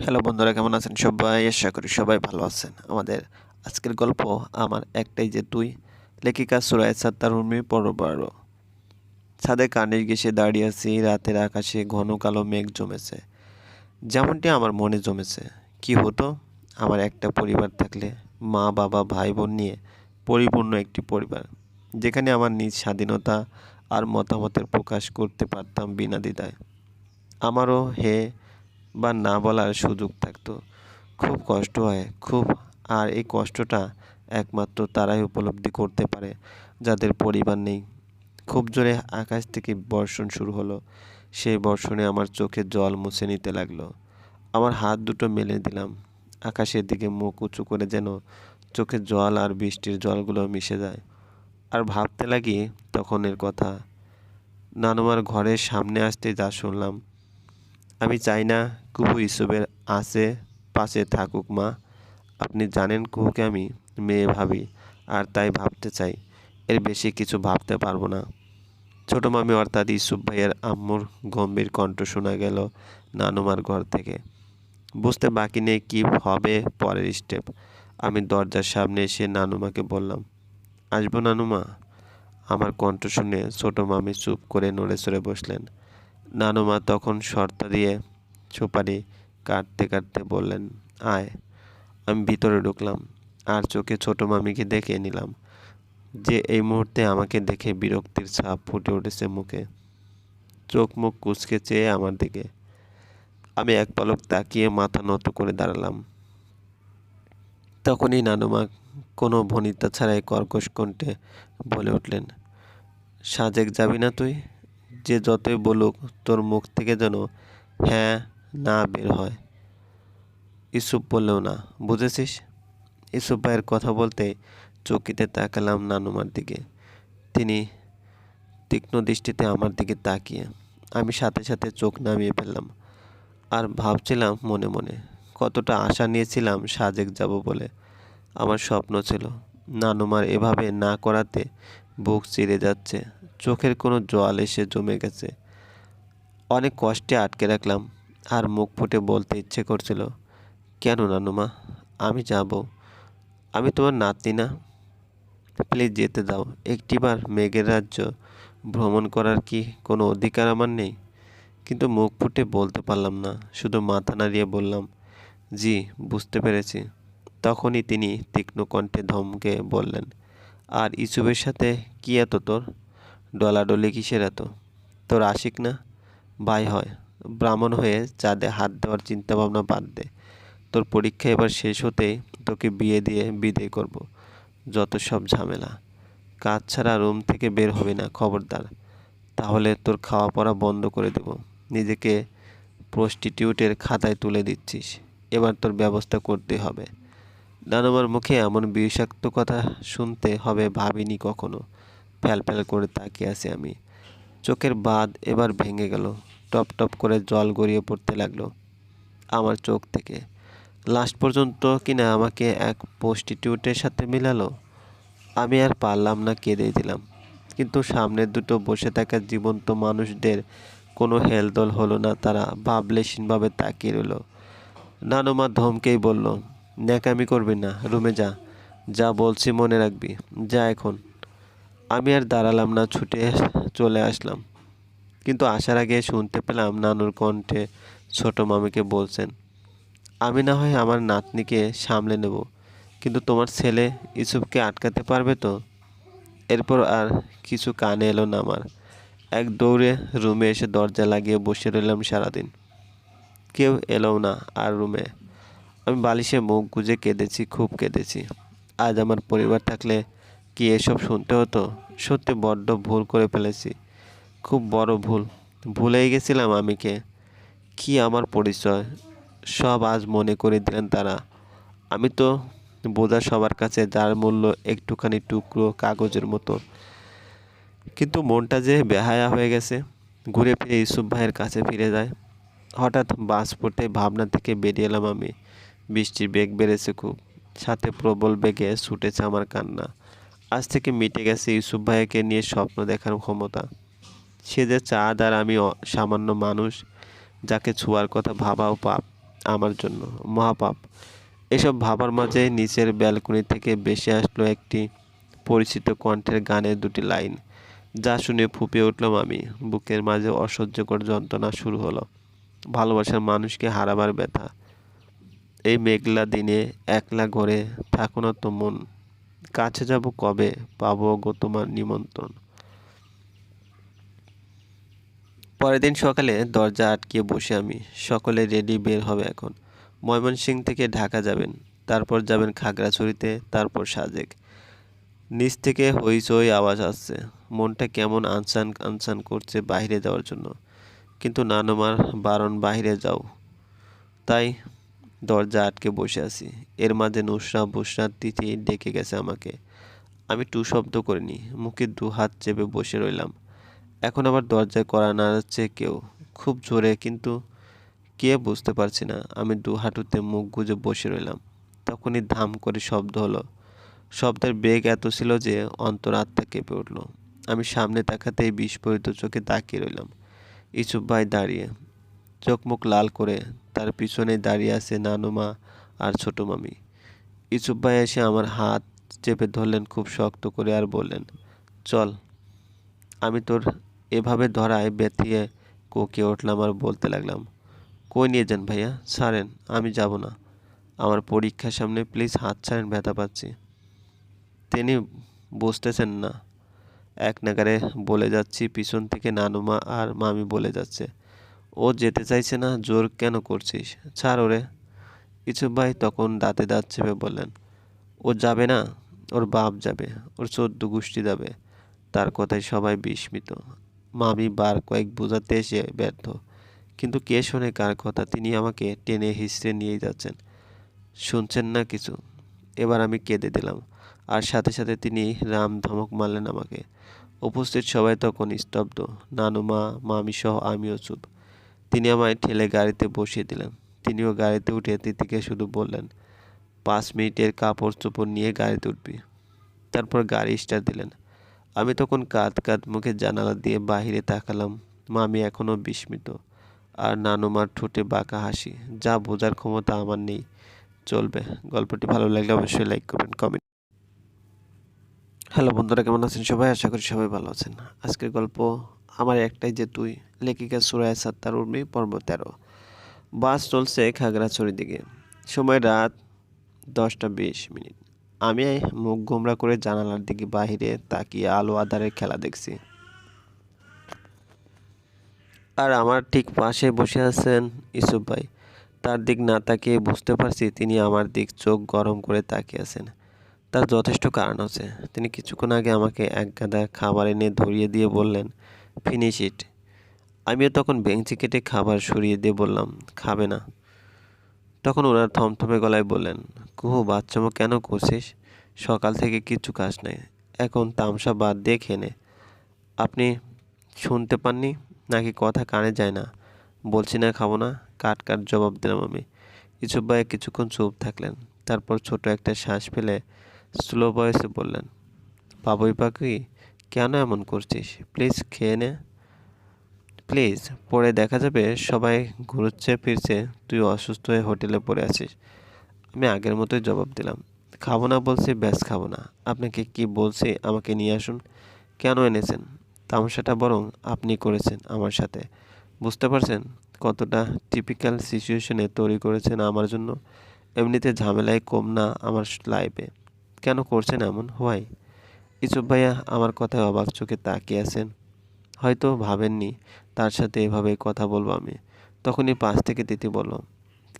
Hello বন্ধুরা, কেমন আছেন সবাই? আশা করি সবাই ভালো আছেন। আমাদের আজকের গল্প আমার একটাই যে তুই লেখিকা সুরায় সাত্তার উর্মি পর্ব বারো ছাদে কানের ঘেসে দাঁড়িয়ে আছি, রাতের আকাশে ঘন কালো মেঘ জমেছে। যেমনটি আমার মনে জমেছে। কি হতো? আমার একটা পরিবার থাকলে মা, বাবা ভাই বোন নিয়ে পরিপূর্ণ একটি পরিবার, যেখানে আমার নিজ স্বাধীনতা আর মতামতের প্রকাশ করতে পারতাম বিনা দ্বিধায়। আমারও হে বা না বলার সুযোগ থাকতো। খুব কষ্ট হয়, খুব। আর এই কষ্টটা একমাত্র তারাই উপলব্ধি করতে পারে, যাদের পরিবার নেই। খুব জোরে আকাশ থেকে বর্ষণ শুরু হলো। সেই বর্ষণে আমার চোখে জল মুছে নিতে লাগল। আমার হাত দুটো মেলে দিলাম। আকাশের দিকে মুখ উঁচু করে যেন চোখে জল আর বৃষ্টির জলগুলো মিশে যায়। আর ভাবতে লাগি তখনের কথা। নানুমার ঘরের সামনে আসতে যা শুনলাম আমি চাই না কুহু ইসুবের আছে, পাশে থাকুক মা। আপনি জানেন কুহুকে আমি মেয়ে ভাবি, আর তাই ভাবতে চাই। এর বেশি কিছু ভাবতে পারব না। ছোটো মামি অর্থাৎ ইসুফ ভাইয়ের আম্মুর গম্ভীর কণ্ঠ শোনা গেল নানুমার ঘর থেকে। বুঝতে বাকি নেই কী হবে পরের স্টেপ। আমি দরজার সামনে এসে নানুমাকে বললাম, আসব নানুমা? আমার কণ্ঠ শুনে ছোটো মামি চুপ করে নড়ে চড়ে বসলেন। নানুমা তখন শর্তা দিয়ে সুপারি কাটতে কাটতে বললেন, আয়, আমি ভিতরে ঢুকলাম আর চোখে ছোট মামিকে দেখে নিলাম যে এই মুহূর্তে আমাকে দেখে বিরক্তির ছাপ ফুটে উঠেছে মুখে। চোখ মুখ কুচকে চেয়ে আমার দিকে। আমি এক পলক তাকিয়ে মাথা নত করে দাঁড়ালাম। তখনই নানুমা কোনো ভনিতা ছাড়াই কর্কশ কণ্ঠে বলে উঠলেন, সাজেক যাবি না তুই? যে যতই বলুক, তোর মুখ থেকে যেন হ্যাঁ না বের হয়। ইসুপ বললেও না, বুঝেছিস? ইসুপ ভাইয়ের কথা বলতে চকিতে তাকালাম নানুমার দিকে। তিনি তীক্ষ্ণ দৃষ্টিতে আমার দিকে তাকিয়ে, আমি সাথে সাথে চোখ নামিয়ে ফেললাম আর ভাবছিলাম মনে মনে, কতটা আশা নিয়েছিলাম সাজেক যাব বলে। আমার স্বপ্ন ছিল নানুমার এভাবে না করাতে বুক চিরে যাচ্ছে। চোখের কোনো জল এসে জমে গেছে। অনেক কষ্টে আটকে রাখলাম আর মুখ ফুটে বলতে ইচ্ছে করছিল, কেন নানুমা, আমি যাব। আমি তোমার নাতনি না। প্লিজ যেতে দাও। একটিবার মেঘের রাজ্য ভ্রমণ করার কি কোনো অধিকার আমার নেই? কিন্তু মুখ ফুটে বলতে পারলাম না, শুধু মাথা নাড়িয়ে বললাম, জি, বুঝতে পেরেছি। তখনই তিনি তীক্ষ্ণ কণ্ঠে ধমকে বললেন আর ইসুবের সাথে কি এত তোর? ডলাডলি কিসের এত? তোর আশিক না? ভাই হয়, ব্রাহ্মণ হয়ে চাঁদে হাত দেওয়ার চিন্তাভাবনা বাদ দে। তোর পরীক্ষা এবার শেষ হতেই তোকে বিয়ে দিয়ে বিদায় করব। যত সব ঝামেলা। কাজ ছাড়া রুম থেকে বের হবে না, খবরদার। তাহলে তোর খাওয়া পড়া বন্ধ করে দেব। নিজেকে প্রস্টিটিউটের খাতায় তুলে দিচ্ছিস। এবার তোর ব্যবস্থা করতে হবে। নানুমার মুখে এমন বিষাক্ত কথা শুনতে হবে ভাবিনি কখনো। ফ্যাল ফ্যাল করে তাকিয়ে আছি আমি। চোখের বাঁধ এবার ভেঙে গেল। টপ টপ করে জল গড়িয়ে পড়তে লাগল আমার চোখ থেকে। লাস্ট পর্যন্ত কিনা আমাকে এক প্রস্টিটিউটের সাথে মিলালো? আমি আর পারলাম না কেঁদে দিলাম। কিন্তু সামনের দুটো বসে থাকা জীবন্ত মানুষদের কোনো হেলদোল হলো না, তারা ভাবলেশীনভাবে তাকিয়ে রইল। নানুমা ধমকেই বলল ন্যাকামি করবি না, রুমে যা। যা বলছি মনে রাখবি। যা এখন। আমি আর দাঁড়ালাম না, ছুটে চলে আসলাম। কিন্তু আসার আগে শুনতে পেলাম নানুর কণ্ঠে ছোট মামিকে বলছেন, আমি না হয় আমার নাতনিকে সামলে নেব, কিন্তু তোমার ছেলে ইসুফকে আটকাতে পারবে তো? এরপর আর কিছু কানে এলো না আমার। এক দৌড়ে রুমে এসে দরজা লাগিয়ে বসে রইলাম সারাদিন। কেউ এলো না আর রুমে। আমি বালিশে মুখ গুজে কেঁদেছি, খুব কেঁদেছি। আজ আমার পরিবার থাকলে কি এসব শুনতে হতো? সত্যি বড্ড ভুল করে ফেলেছি। খুব বড় ভুল। ভুলেই গেছিলাম আমিকে। কি আমার পরিচয়? সব আজ মনে করে দিলেন তারা। আমি তো বোঝা সবার কাছে যার মূল্য একটুখানি টুকরো কাগজের মতো। কিন্তু মনটা যে বেহায়া হয়ে গেছে। ঘুরে ফিরে ইউসুফ ভাইয়ের কাছে ফিরে যায়। হঠাৎ বাস পড়তে ভাবনা থেকে বেরিয়ে এলাম আমি। বৃষ্টির বেগ বেড়েছে খুব। সাথে প্রবল বেগে ছুটেছে আমার কান্না। আজ থেকে মিটে গেছে ইউসুফ ভাইকে নিয়ে স্বপ্ন দেখার ক্ষমতা। সে যে চাঁদ আর আমি সামান্য মানুষ, যাকে ছোঁয়ার কথা ভাবাও পাপ আমার জন্য, মহাপাপ। এসব ভাবার মাঝে নিচের ব্যালকনি থেকে বেশি আসলো একটি পরিচিত কণ্ঠের গানের দুটি লাইন। যা শুনে ফুপিয়ে উঠলাম আমি। বুকের মাঝে অসহ্যকর যন্ত্রণা শুরু হলো। ভালোবাসার মানুষকে হারাবার ব্যথা। এই মেঘলা দিনে একলা ঘরে থাকো না তো মন। কাছে যাব কবে? পাবো গো তোমার নিমন্ত্রণ। পরের দিন সকালে দরজা আটকে বসে আমি। সকলে রেডি বের হবে এখন। ময়মনসিং থেকে ঢাকা যাবেন। তারপর যাবেন খাগড়াছড়িতে, তারপর সাজেক। নিচ থেকে হইচই আওয়াজ আসছে। মনটা কেমন আনসান আনসান করছে বাইরে যাওয়ার জন্য। কিন্তু নানুমার বারণ বাইরে যাও। তাই দরজা আটকে বসে আছি। এর মাঝে নুসরা বুসরার তিথি ডেকে গেছে আমাকে। আমি টু শব্দ করিনি, মুখে দু হাত চেপে বসে রইলাম। এখন আবার দরজায় করা নাড়াচ্ছে কেউ। খুব জোরে, কিন্তু কে বুঝতে পারছি না। আমি দু হাঁটুতে মুখ গুজে বসে রইলাম। তখনই ধাম করে শব্দ হলো। শব্দের বেগ এত ছিল যে অন্তরাত্মা কেঁপে উঠল। আমি সামনে তাকাতেই বিস্ফোরিত চোখে তাকিয়ে রইলাম। ইসুফ ভাই দাঁড়িয়ে, চোখ মুখ লাল করে তার পিছনে দাঁড়িয়ে আছে নানুমা আর ছোটো মামি। ইসুফ ভাই এসে আমার হাত চেপে ধরলেন, খুব শক্ত করে আর বললেন, চল, আমি তোর এভাবে ধরায় ব্যথিয়ে কোকে উঠলাম আর বলতে লাগলাম, কই নিয়ে যান ভাইয়া? ছাড়েন, আমি যাব না। আমার পরীক্ষার সামনে প্লিজ হাত ছাড়েন, ব্যথা পাচ্ছি। তিনি বুঝতেছেন না। এক নাগারে বলে যাচ্ছি, পিছন থেকে নানুমা আর মামি বলে যাচ্ছে ও যেতে চাইছে না, জোর কেন করছিস? ছাড় ওরে। কিছু ভাই তখন দাঁতে দাঁত চেপে বললেন, ও যাবে না, ওর বাপ যাবে, ওর চোদ্দ গোষ্ঠী যাবে। তার কথায় সবাই বিস্মিত। মামি বার কয়েক বোঝাতে এসে ব্যর্থ। কিন্তু কে শোনে কার কথা? তিনি আমাকে টেনে হিসড়ে নিয়ে যাচ্ছেন। শুনছেন না কিছু? এবার আমি কেঁদে দিলাম। আর সাথে সাথে তিনি রাম ধমক মারলেন আমাকে। উপস্থিত সবাই তখন স্তব্ধ। নানুমা মামি সহ আমিও চুপ। তিনি আমায় ঠেলে গাড়িতে বসিয়ে দিলেন। তিনিও গাড়িতে উঠে তিতিকে শুধু বললেন, পাঁচ মিনিটের কাপড় চোপড় নিয়ে গাড়িতে উঠবি। তারপর গাড়ি স্টার্ট দিলেন। আমি তখন কাঁদ কাঁদ মুখে জানালা দিয়ে বাহিরে তাকালাম। মামি এখনও বিস্মিত। আর নানুমার ঠোঁটে বাঁকা হাসি। যা বোঝার ক্ষমতা আমার নেই। চলবে। গল্পটি ভালো লাগলে অবশ্যই লাইক করবেন, কমেন্ট হ্যালো বন্ধুরা, কেমন আছেন সবাই? আশা করি সবাই ভালো আছেন। আজকের গল্প আমার একটাই যে তুই, লেখিকা সুরায় সাত্তার উর্মি, পর্ব তেরো। বাস চলছে খাগড়াছড়ির দিকে। সময় রাত দশটা বিশ মিনিট। আমি মুখ গোমরা করে জানালার দিকে বাহিরে তাকিয়ে আলো আধারের খেলা দেখছি। আর আমার ঠিক পাশে বসে আছেন ইসুফ ভাই। তার দিক না তাকিয়ে বুঝতে পারছি তিনি আমার দিক চোখ গরম করে তাকিয়ে আছেন। তার যথেষ্ট কারণ আছে। তিনি কিছুক্ষণ আগে আমাকে এক গাদা খাবার এনে ধরিয়ে দিয়ে বললেন ফিনিশ ইট আমিও তখন বেঞ্চি কেটে খাবার সরিয়ে দিয়ে বললাম, খাবে না। তখন ওনার থমথমে গলায় বললেন, কুহু, বাচ্চামো কেন করছিস? সকাল থেকে কিচ্ছু কাজ নাই। এখন তামসা বাদ দিয়ে খেনে আপনি শুনতে পাননি? নাকি কথা কানে যায় না? বলছি না, খাব না। কাট কাট জবাব দিলাম আমি। ইসুফ ভাই কিছুক্ষণ চুপ থাকলেন। তারপর ছোট একটা শ্বাস ফেলে স্লো ভয়েসে বললেন, বাবুই পাখি কেন এমন করছিস? প্লিজ খেয়ে নে। প্লিজ পরে দেখা যাবে সবাই ঘুরছে, ফিরছে, তুই অসুস্থ হয়ে হোটেলে পড়ে আছিস। আমি আগের মতোই জবাব দিলাম। খাব না বলছি, ব্যাস খাব না। আপনাকে কি বলছি, আমাকে নিয়ে আসুন। কেন এনেছেন? তামাশাটা বরং আপনি করেছেন আমার সাথে। বুঝতে পারছেন কতটা টিপিক্যাল সিচুয়েশনে তৈরি করেছেন আমার জন্য? এমনিতে ঝামেলায় কম না আমার লাইফে কেন করছেন এমন? হোয়াই ইসুফ ভাইয়া, আমার কথায় অবাক চোখে তাকিয়ে আছেন। হয়তো ভাবেননি, তার সাথে এভাবে কথা বলব আমি। তখনই পাশ থেকে দিতে বলল,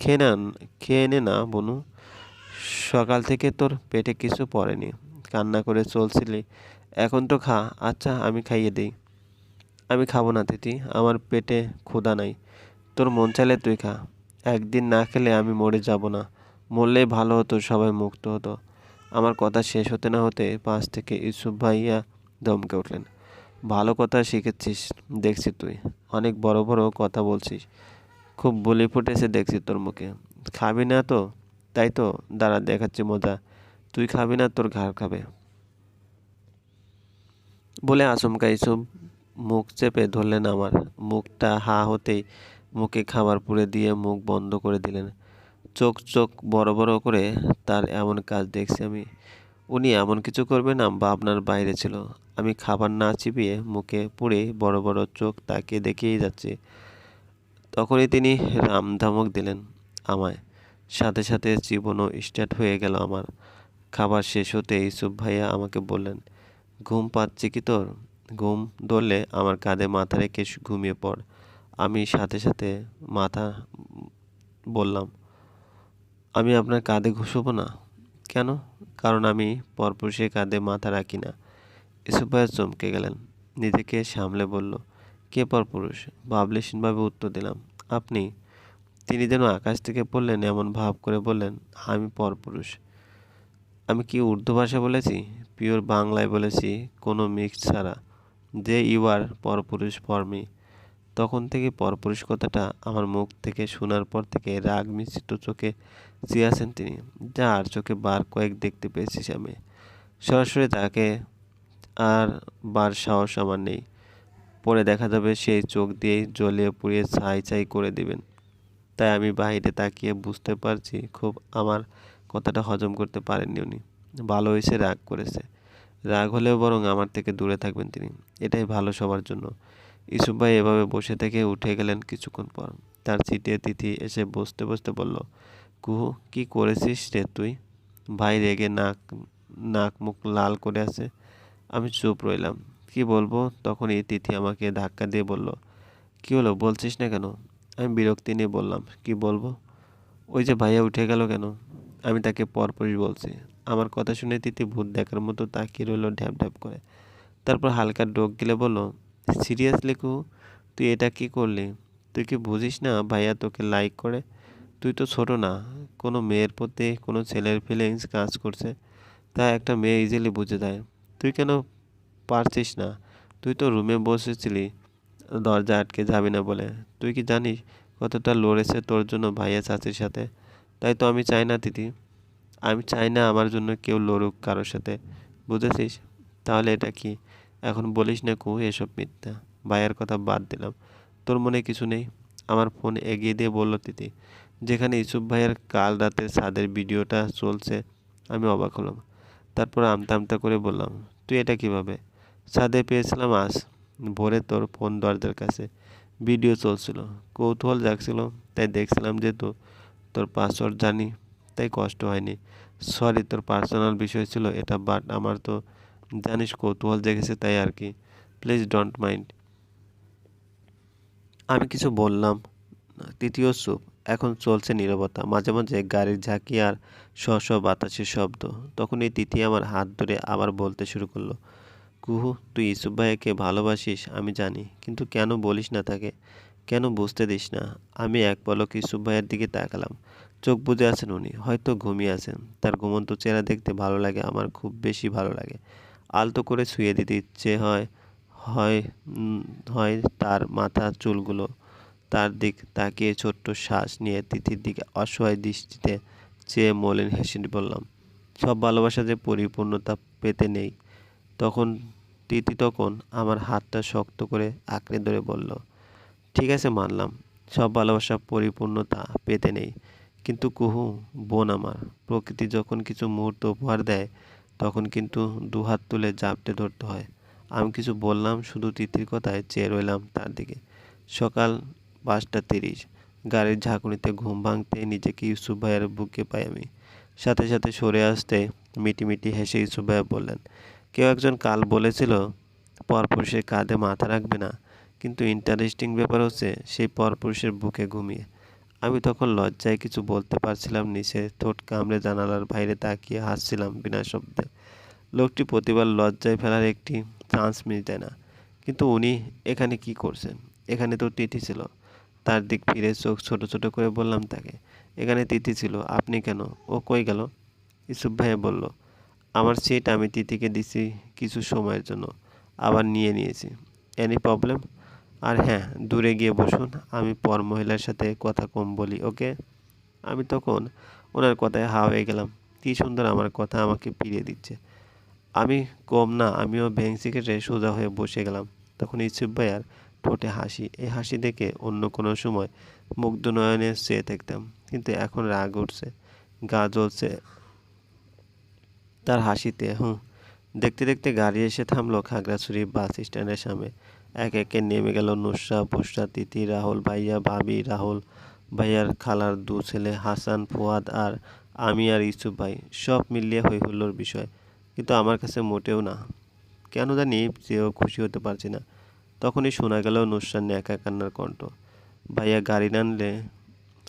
খেয়ে না খেয়ে নে না বনু। সকাল থেকে তোর পেটে কিছু পড়েনি। কান্না করে চলছিলি। এখন তো খা। আচ্ছা আমি খাইয়ে দিই। আমি খাব না তিথি আমার পেটে ক্ষুধা নাই। তোর মন চাইলে তুই খা। একদিন না খেলে আমি মরে যাব না। মরলেই ভালো হতো, সবাই মুক্ত হতো। আমার কথা শেষ হতে না হতে পাশ থেকে ইউসুফ ভাইয়া দমকে উঠলেন, ভালো কথা শিখেছিস, দেখছি তুই। অনেক বড় বড় কথা বলছিস। খুব বলি ফুটেছে দেখছি তোর মুখে। খাবি না তো? তাই তো, দাঁড়া, দেখাচ্ছি মজা। তুই খাবি না, তোর ঘাড় খাবে। বলে আচমকা ইসুফ মুখ চেপে ধরলেন আমার। মুখটা হা হতেই মুখে খাবার পুড়ে দিয়ে মুখ বন্ধ করে দিলেন। চোখ চোখ বড় বড় করে তার এমন কাজ দেখছি আমি। উনি এমন কিছু করবেন না ভাবনার বাইরে ছিল। আমি খাবার না চিবিয়ে মুখে পুড়ে বড় বড় চোখ তাকিয়ে দেখেই যাচ্ছি। তখনই তিনি রাম ধমক দিলেন আমায়। সাথে সাথে জীবনও স্টার্ট হয়ে গেল আমার। খাবার শেষ হতে ইসুফ ভাইয়া আমাকে বললেন, ঘুম পাচ্ছে কি তোর? ঘুম ধরলে আমার কাঁধে মাথা রেখে ঘুমিয়ে পড়। আমি সাথে সাথে মাথা বললাম আমি আপনার কাঁধে ঘুষবো না? কেন? কারণ আমি পরপুরুষের কাঁধে মাথা রাখি না। ইসুফ ভাইয়া চমকে গেলেন। নিজেকে সামলে বলল, কে পরপুরুষ? ভাবলেশীনভাবে উত্তর দিলাম, আপনি। তিনি যেন আকাশ থেকে পড়লেন, এমন ভাব করে বললেন, আমি পরপুরুষ। আমি কি উর্দু ভাষা বলেছি? পিওর বাংলায় বলেছি, কোনো মিক্স ছাড়া। যে ইউ আর পরপুরুষ ফরমি তখন থেকে পরপুরুষ কথাটা আমার মুখ থেকে শোনার পর থেকে রাগ মিশ্রিত চোখে চেয়েছেন তিনি, যা আর চোখে বার কয়েক দেখতে পেয়েছি আমি। সরাসরি তাকে আর বার সাহস আমার নেই। পরে দেখা যাবে সেই চোখ দিয়েই জ্বলিয়ে পুড়িয়ে ছাই ছাই করে দিবেন। তাই আমি বাইরে তাকিয়ে বুঝতে পারছি খুব আমার কথাটা হজম করতে পারেননি উনি। ভালো হয়েছে, রাগ করেছে। রাগ হলেও বরং আমার থেকে দূরে থাকবেন তিনি। এটাই ভালো সবার জন্য। ইসুফ ভাই এভাবে বসে থেকে উঠে গেলেন কিছুক্ষণ পর। তার চিটে তিথি এসে বসতে বসতে বলল, কুহু, কি করেছিস রে তুই? ভাই রেগে নাক নাক মুখ লাল করে আছে। আমি চুপ রইলাম। কি বলব? তখন এই তিথি আমাকে ধাক্কা দিয়ে বলল, কি হলো, বলছিস না কেন? আমি বিরক্তি নিয়ে বললাম, কি বলব? ওই যে ভাইয়া উঠে গেল কেন? আমি তাকে পরপরই বলছি, আমার কথা শুনে তিথি ভূত দেখার মতো তাকিয়ে রইল ঢ্যাপ ঢ্যাপ করে। তারপর হালকা ডোক গেলে বলল সিরিয়াসলি কু, তুই এটা কি করলি? তুই কি বুঝিস না ভাইয়া তোকে লাইক করে? তুই তো ছোট না, কোনো মেয়ের প্রতি কোনো ছেলের ফিলিংস কাজ করছে, তা একটা মেয়ে ইজিলি বুঝে যায়। তুই কেন পারছিস না? তুই তো রুমে বসেছিলি, দরজা আটকে যাবি না বলে। তুই কি জানিস কতটা লড়েছে তোর জন্য ভাইয়া চাচির সাথে? তাই তো আমি চাই না দিদি। আমি চাই না আমার জন্য কেউ লড়ুক কারোর সাথে। বুঝেছিস? তাহলে এটা কি? এখন বলিস না কু, এসব মিথ্যা। ভাইয়ের কথা বাদ দিলাম। তোর মনে কিছু নেই? আমার ফোন এগিয়ে দিয়ে বলল তিতি। যেখানে ইসুফ ভাইয়ের কাল রাতের ছাদের ভিডিওটা চলছে, আমি অবাক হলাম। তারপর আমতা আমতা করে বললাম, তুই এটা কীভাবে? ছাদে পেয়েছিলাম আজ ভোরে তোর ফোন দরজার কাছে। ভিডিও চলছিল। কৌতূহল জাগছিল, তাই দেখছিলাম যেহেতু তোর পাসওয়ার্ড জানি, তাই কষ্ট হয়নি। সরি, তোর পার্সোনাল বিষয় ছিল এটা, বাট আমার তো জানিস কৌতূহল জেগেছে তাই আর কি। প্লিজ ডোন্ট মাইন্ড আমি কিছু বললাম তৃতীয় সুপ এখন চলছে নীরবতা। মাঝে মাঝে গাড়ির ঝাঁকি আর শ বাতাসের শব্দ। তখন এই তিথি আমার হাত ধরে আবার বলতে শুরু করল, কুহু, তুই ইসুফ ভাইয়াকে ভালোবাসিস? আমি জানি। কিন্তু কেন বলিস না তাকে? কেন বুঝতে দিস না? আমি এক পলক ইসুফ ভাইয়ের দিকে তাকালাম। চোখ বুঝে আছেন উনি। হয়তো ঘুমিয়ে আছেন। তার ঘুমন্ত চেহারা দেখতে ভালো লাগে, আমার খুব বেশি ভালো লাগে। আলতো করে শুয়ে দিতে ইচ্ছে হয় হয় হয় তার মাথা চুলগুলো। তার দিক তাকিয়ে ছোট্ট শ্বাস নিয়ে তিথির দিকে অসহায় দৃষ্টিতে চেয়ে মলিন হেসে বললাম, সব ভালোবাসা যে পরিপূর্ণতা পেতে নেই। তখন তিথি তখন আমার হাতটা শক্ত করে আঁকড়ে ধরে বলল, ঠিক আছে মানলাম, সব ভালোবাসা পরিপূর্ণতা পেতে নেই। কিন্তু কুহু, বোন আমার, প্রকৃতি যখন কিছু মুহূর্ত উপহার দেয় তখন কিন্তু দুহাত তুলে জাপটে ধরতে হয়। আমি কিছু বললাম, শুধু তিথির কথায় চেয়ে রইলাম তার দিকে। সকাল পাঁচটা তিরিশ। গাড়ির ঝাঁকুনিতে ঘুম ভাঙতে নিজেকে ইউসুফ ভাইয়ের বুকে পাই আমি। সাথে সাথে সরে আসতে মিটিমিটি হেসে ইউসুফ ভাইয়া বললেন, কেউ একজন কাল বলেছিল পরপুরুষের কাঁধে মাথা রাখবে না। কিন্তু ইন্টারেস্টিং ব্যাপার হচ্ছে সেই পরপুরুষের বুকে ঘুমিয়ে আমি তখন লজ্জায় কিছু বলতে পারছিলাম নিচে ঠোঁট কামড়ে জানালার বাইরে তাকিয়ে হাসছিলাম বিনা শব্দে। লোকটি প্রতিবার লজ্জায় ফেলার একটি চান্স মিলতে না। কিন্তু উনি এখানে কি করছেন? এখানে তো তিথি ছিল। তার দিক ফিরে চোখ ছোট ছোট করে বললাম তাকে, এখানে তিথি ছিল, আপনি কেন? ও কই গেল? ইসুফ ভাইয়া বলল, আমার সিট আমি তিথিকে দিছি কিছু সময়ের জন্য, আবার নিয়ে নিয়েছি। এনি প্রবলেম আর হ্যাঁ দূরে গিয়ে বসুন, আমি পর মহিলার সাথে কথা কম বলি, ওকে? আমি তখন ওনার কথায় হা হয়ে গেলাম। কী সুন্দর আমার কথা আমাকে ফিরিয়ে দিচ্ছে। আমি কম না, আমিও ভেংসি সিকেটে সোজা হয়ে বসে গেলাম। তখন ইসুফ ভাইয়ার ঠোঁটে হাসি। এই হাসি দেখে অন্য কোনো সময় মুগ্ধ নয়নে চেয়ে থাকতাম, কিন্তু এখন রাগ উঠছে, গা জ্বলছে তার হাসিতে। হুঁ, দেখতে দেখতে গাড়ি এসে থামলো খাগড়াছড়ি বাস স্ট্যান্ডের সামনে। এক একে নেমে গেল নুসরা বুসরা তিথি রাহুল ভাইয়া, ভাবি, রাহুল ভাইয়ার খালার দু ছেলে, হাসান, ফুয়াদ আর আমি আর ইসুফ ভাই। সব মিলিয়ে হই হুল্লোর বিষয়। কিন্তু আমার কাছে মোটেও না। কেন জানি যেও খুশি হতে পারছি না। তখনই শোনা গেল নুসরার ন্যাকা কান্নার কণ্ঠ। ভাইয়া গাড়ি নানলে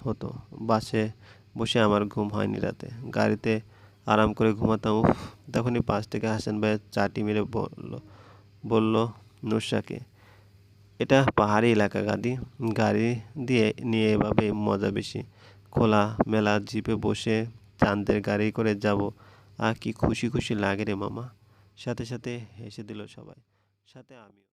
হতো। বাসে বসে আমার ঘুম হয়নি রাতে। গাড়িতে আরাম করে ঘুমাতাম, উফ, তখনই পাশ থেকে হাসান ভাইয়া চাটি মেরে বলল বলল নুসরাকে এটা পাহাড়ি এলাকা, গাদি, গাড়ি দিয়ে নিয়ে এভাবে মজা বেশি। খোলা মেলা জিপে বসে চাঁদের গাড়ি করে যাব। আর কি খুশি খুশি লাগে রে মামা। সাথে সাথে হেসে দিল সবাই। সাথে আমিও।